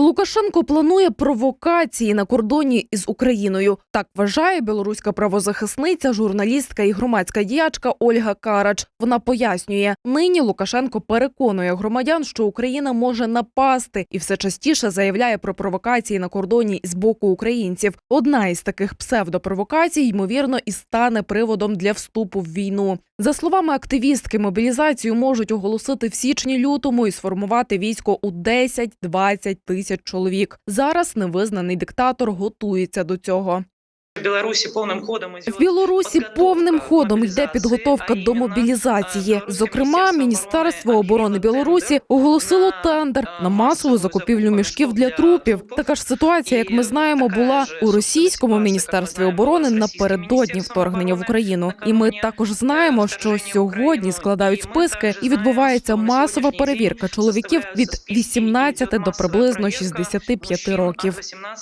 Лукашенко планує провокації на кордоні із Україною. Так вважає білоруська правозахисниця, журналістка і громадська діячка Ольга Карач. Вона пояснює, нині Лукашенко переконує громадян, що Україна може напасти, і все частіше заявляє про провокації на кордоні з боку українців. Одна із таких псевдопровокацій, ймовірно, і стане приводом для вступу в війну. За словами активістки, мобілізацію можуть оголосити в січні-лютому і сформувати військо у 10-20 тисяч чоловік. Зараз невизнаний диктатор готується до цього. В Білорусі повним ходом В Білорусі повним ходом йде підготовка до мобілізації. Зокрема, Міністерство оборони Білорусі оголосило тендер на масову закупівлю мішків для трупів. Така ж ситуація, як ми знаємо, була у російському міністерстві оборони напередодні вторгнення в Україну. І ми також знаємо, що сьогодні складають списки і відбувається масова перевірка чоловіків від 18 до приблизно 65 років.